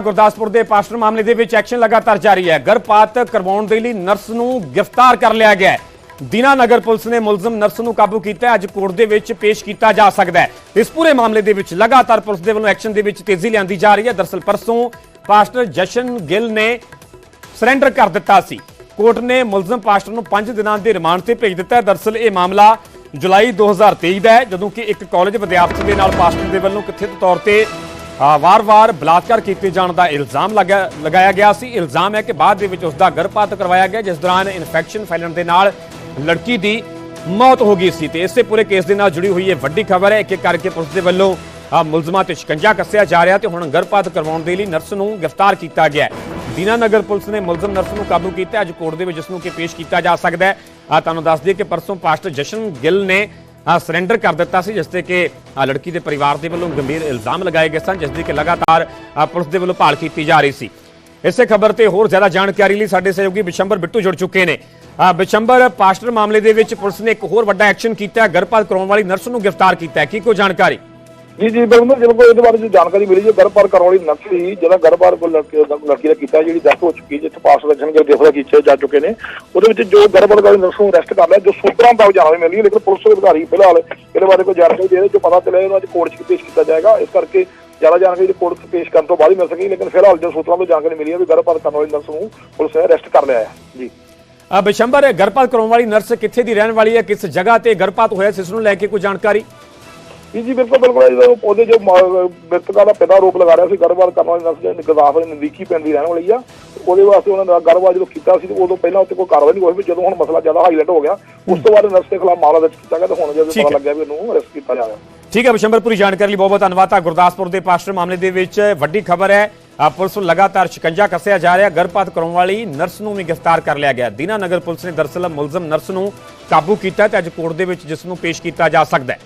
ਗੁਰਦਾਸਪੁਰ ਦੇ ਪਾਸਟਰ ਮਾਮਲੇ ਦੇ ਵਿੱਚ ਐਕਸ਼ਨ ਲਗਾਤਾਰ ਜਾਰੀ ਹੈ। ਗਰਭਪਾਤ ਕਰਵਾਉਣ ਦੇ ਲਈ ਨਰਸ ਨੂੰ ਗ੍ਰਿਫਤਾਰ ਕਰ ਲਿਆ ਗਿਆ ਹੈ। ਦੀਨਾਨਗਰ ਪੁਲਿਸ ਨੇ ਮੁਲਜ਼ਮ ਨਰਸ ਨੂੰ ਕਾਬੂ ਕੀਤਾ ਹੈ। ਅੱਜ ਕੋਰਟ ਦੇ ਵਿੱਚ ਪੇਸ਼ ਕੀਤਾ ਜਾ ਸਕਦਾ ਹੈ। ਇਸ ਪੂਰੇ ਮਾਮਲੇ ਦੇ ਵਿੱਚ ਲਗਾਤਾਰ ਪੁਲਿਸ ਦੇ ਵੱਲੋਂ ਐਕਸ਼ਨ ਦੇ ਵਿੱਚ ਤੇਜ਼ੀ ਲਿਆਂਦੀ ਜਾ ਰਹੀ ਹੈ। ਦਰਸਲ ਪਰਸੋਂ ਪਾਸਟਰ ਜਸ਼ਨ ਗਿੱਲ ਨੇ ਸਰੈਂਡਰ ਕਰ ਦਿੱਤਾ ਸੀ। ਕੋਰਟ ਨੇ ਮੁਲਜ਼ਮ ਪਾਸਟਰ ਨੂੰ 5 ਦਿਨਾਂ ਦੇ ਰਿਮਾਂਡ ਤੇ ਭੇਜ ਦਿੱਤਾ ਹੈ। ਦਰਸਲ ਇਹ ਮਾਮਲਾ ਜੁਲਾਈ 2023 ਦਾ ਹੈ, ਜਦੋਂ ਕਿ ਇੱਕ ਕਾਲਜ ਵਿਦਿਆਰਥੀ ਦੇ ਨਾਲ ਪਾਸਟਰ ਦੇ ਵੱਲੋਂ ਕਥਿਤ ਤੌਰ ਤੇ ਵਾਰ-ਵਾਰ ਬਲਾਤਕਾਰ ਕੀਤੇ ਜਾਣ ਦਾ ਇਲਜ਼ਾਮ ਲਗਾ- ਲਗਾਇਆ ਗਿਆ ਸੀ। ਇਲਜ਼ਾਮ ਹੈ ਕਿ ਬਾਅਦ ਦੇ ਵਿੱਚ ਉਸ ਦਾ ਗਰਭਪਾਤ ਕਰਵਾਇਆ ਗਿਆ, ਜਿਸ ਦੌਰਾਨ ਇਨਫੈਕਸ਼ਨ ਫੈਲਣ ਦੇ ਨਾਲ ਲੜਕੀ ਦੀ ਮੌਤ ਹੋ ਗਈ ਸੀ। ਤੇ ਇਸੇ ਪੂਰੇ ਕੇਸ ਦੇ ਨਾਲ ਜੁੜੀ ਹੋਈ ਇਹ ਵੱਡੀ ਖਬਰ ਹੈ, ਇੱਕ ਇੱਕ ਕਰਕੇ ਪੁਲਿਸ ਦੇ ਵੱਲੋਂ ਮੁਲਜ਼ਮਾਂ ਤੇ ਸ਼ਿਕੰਜਾ ਕੱਸਿਆ ਜਾ ਰਿਹਾ ਤੇ ਹੁਣ ਗਰਭਪਾਤ ਕਰਵਾਉਣ ਦੇ ਲਈ ਨਰਸ ਨੂੰ ਗ੍ਰਿਫਤਾਰ ਕੀਤਾ ਗਿਆ ਹੈ। ਦੀਨਾਨਗਰ ਪੁਲਿਸ ਨੇ ਮੁਲਜ਼ਮ ਨਰਸ ਨੂੰ ਕਾਬੂ ਕੀਤਾ ਅੱਜ ਕੋਰਟ ਦੇ ਵਿੱਚ ਇਸ ਨੂੰ ਕਿ ਪੇਸ਼ ਕੀਤਾ ਜਾ ਸਕਦਾ ਹੈ। ਤੁਹਾਨੂੰ ਦੱਸ ਦਈਏ ਕਿ ਪਰਸੋਂ ਪਾਸਟਰ ਜਸ਼ਨ ਗਿੱਲ ਨੇ ਸਰੈਂਡਰ ਕਰ ਦਿੱਤਾ ਸੀ, ਜਿਸ ਤੇ ਕਿ ਲੜਕੀ ਦੇ ਪਰਿਵਾਰ ਦੇ ਵੱਲੋਂ ਗੰਭੀਰ ਇਲਜ਼ਾਮ ਲਗਾਏ ਗਏ ਸਨ, ਜਿਸ ਦੀ ਕਿ ਲਗਾਤਾਰ ਪੁਲਿਸ ਦੇ ਵੱਲੋਂ ਭਾਲ ਕੀਤੀ ਜਾ ਰਹੀ ਸੀ। ਇਸੇ ਖਬਰ ਤੇ ਹੋਰ ਜ਼ਿਆਦਾ ਜਾਣਕਾਰੀ ਲਈ ਸਾਡੇ ਸਹਿਯੋਗੀ ਬਿਸ਼ੰਬਰ ਬਿੱਟੂ ਜੁੜ ਚੁੱਕੇ ਨੇ। ਬਿਸ਼ੰਬਰ, ਪਾਸਟਰ ਮਾਮਲੇ ਦੇ ਵਿੱਚ ਪੁਲਿਸ ਨੇ ਇੱਕ ਹੋਰ ਵੱਡਾ ਐਕਸ਼ਨ ਕੀਤਾ ਹੈ ਗਰਭਪਾਤ ਕਰਾਉਣ ਵਾਲੀ ਨਰਸ ਨੂੰ ਗ੍ਰਿਫਤਾਰ ਕੀਤਾ ਹੈ। ਕੀ ਕੋਈ ਜਾਣਕਾਰੀ? ਜੀ ਜੀ ਬਿਲਕੁਲ ਜਦੋਂ ਕੋਈ ਇਹਦੇ ਬਾਰੇ ਜੋ ਜਾਣਕਾਰੀ ਮਿਲੀ ਜੋ ਗਰਭਪਾਰ ਕਰਾਉਣ ਵਾਲੀ ਨਰਸ ਸੀ ਜਿਹਦਾ ਗਰਭਪਾਰ ਲੜਕੀ ਦਾ ਲੜਕੀ ਦਾ ਕੀਤਾ ਜਿਹੜੀ ਡੈਥ ਹੋ ਚੁੱਕੀ ਜਿੱਥੇ ਪਾਸ ਰੱਖਣ ਕੇ ਗ੍ਰਿਫਤਾਰ ਕੀਤੇ ਜਾ ਚੁੱਕੇ ਨੇ। ਉਹਦੇ ਵਿੱਚ ਜੋ ਗਰਭਪਾਰ ਵਾਲੀ ਨਰਸ ਨੂੰ ਅਰੈਸਟ ਕਰ ਲਿਆ ਜੋ ਸੂਤਰਾਂ ਤੱਕ ਜਾਣਕਾਰੀ ਮਿਲੀ ਹੈ, ਲੇਕਿਨ ਪੁਲਿਸ ਦੇ ਅਧਿਕਾਰੀ ਫਿਲਹਾਲ ਇਹਦੇ ਬਾਰੇ ਕੋਈ ਜਾਣਕਾਰੀ ਦੇ ਰਹੇ ਜੋ ਪਤਾ ਚੱਲਿਆ ਇਹਨੂੰ ਅੱਜ ਕੋਰਟ 'ਚ ਪੇਸ਼ ਕੀਤਾ ਜਾਏਗਾ। ਇਸ ਕਰਕੇ ਜ਼ਿਆਦਾ ਜਾਣਕਾਰੀ ਕੋਰਟ ਪੇਸ਼ ਕਰਨ ਤੋਂ ਬਾਅਦ ਹੀ ਮਿਲ ਸਕੀ ਲੇਕਿਨ ਫਿਲਹਾਲ ਜੋ ਸੂਤਰਾਂ ਤੋਂ ਜਾਣਕਾਰੀ ਮਿਲੀ ਹੈ ਵੀ ਗਰਭਪਾਰ ਕਰਨ ਵਾਲੀ ਨਰਸ ਨੂੰ ਪੁਲਿਸ ਨੇ ਅਰੈਸਟ ਕਰ ਲਿਆ ਹੈ। ਜੀ। ਆ ਬਿਸ਼ੰਬਰ ਇਹ ਗਰਭਪਾਤ ਕਰਾਉਣ ਵਾਲੀ ਨਰਸ ਕਿੱਥੇ ਦੀ ਰਹਿਣ ਵਾਲੀ ਹੈ ਕਿਸ ਜਗ੍ਹਾ ਤੇ ਗਰਭਪਾਤ ਹੋਇਆ ਇਸ ਨੂੰ ਲੈ ਕੇ ਕੋਈ ਜਾਣਕਾਰੀ? ਜੀ ਜੀ ਬਿਲਕੁਲ ਬਿਲਕੁਲ ਜਦੋਂ ਉਹਦੇ ਜੋ ਮ੍ਰਿਤਕਾ ਦਾ ਪਿਤਾ ਆਰੋਪ ਲਗਾ ਰਿਹਾ ਸੀ ਗਰਭਵਾਲ ਕਰਨ ਵਾਲੀ ਨਰਸ ਜਿਹੜੀ ਗਦਾਫ ਦੇ ਨਜ਼ਦੀਕੀ ਪਿੰਡ ਦੀ ਰਹਿਣ ਵਾਲੀ ਆ ਉਹਦੇ ਵਾਸਤੇ ਉਹਨਾਂ ਦਾ ਗਰਭਵਾਲ ਜਦੋਂ ਕੀਤਾ ਸੀ ਉਦੋਂ ਪਹਿਲਾਂ ਉੱਤੇ ਕੋਈ ਕਾਰਵਾਈ ਨਹੀਂ ਹੋਈ ਵੀ ਜਦੋਂ ਹੁਣ ਮਸਲਾ ਜ਼ਿਆਦਾ ਹਾਈਲਾਈਟ ਹੋ ਗਿਆ ਉਸ ਤੋਂ ਬਾਅਦ ਨਰਸ ਦੇ ਖਿਲਾਫ ਮਾਮਲਾ ਦਰਜ ਕੀਤਾ ਗਿਆ ਤੇ ਹੁਣ ਜਦੋਂ ਪਤਾ। ਲੱਗਿਆ ਵੀ ਉਹਨੂੰ ਅਰੈਸਟ ਕੀਤਾ ਜਾ ਰਿਹਾ। ਠੀਕ ਹੈ ਬਿਸ਼ੰਬਰ ਪੂਰੀ ਜਾਣਕਾਰੀ ਲਈ ਬਹੁਤ ਬਹੁਤ ਧੰਨਵਾਦ। ਆ ਗੁਰਦਾਸਪੁਰ ਦੇ ਪਾਸਟਰ ਮਾਮਲੇ ਦੇ ਵਿੱਚ ਵੱਡੀ ਖਬਰ ਹੈ ਪੁਲਿਸ ਨੂੰ ਲਗਾਤਾਰ ਸ਼ਿਕੰਜਾ ਕੱਸਿਆ ਜਾ ਰਿਹਾ ਗਰਭਪਾਤ ਕਰਾਉਣ ਵਾਲੀ ਨਰਸ ਨੂੰ ਵੀ ਗ੍ਰਿਫਤਾਰ ਕਰ ਲਿਆ ਗਿਆ। ਦੀਨਾਨਗਰ ਪੁਲਿਸ ਨੇ ਦਰਸਲ ਮੁਲਜ਼ਮ ਨਰਸ ਨੂੰ ਕਾਬੂ ਕੀਤਾ ਤੇ ਅੱਜ ਕੋਰਟ ਦੇ ਵਿੱਚ ਜਿਸ ਨੂੰ ਪੇਸ਼ ਕੀਤਾ ਜਾ ਸਕਦਾ ਹੈ।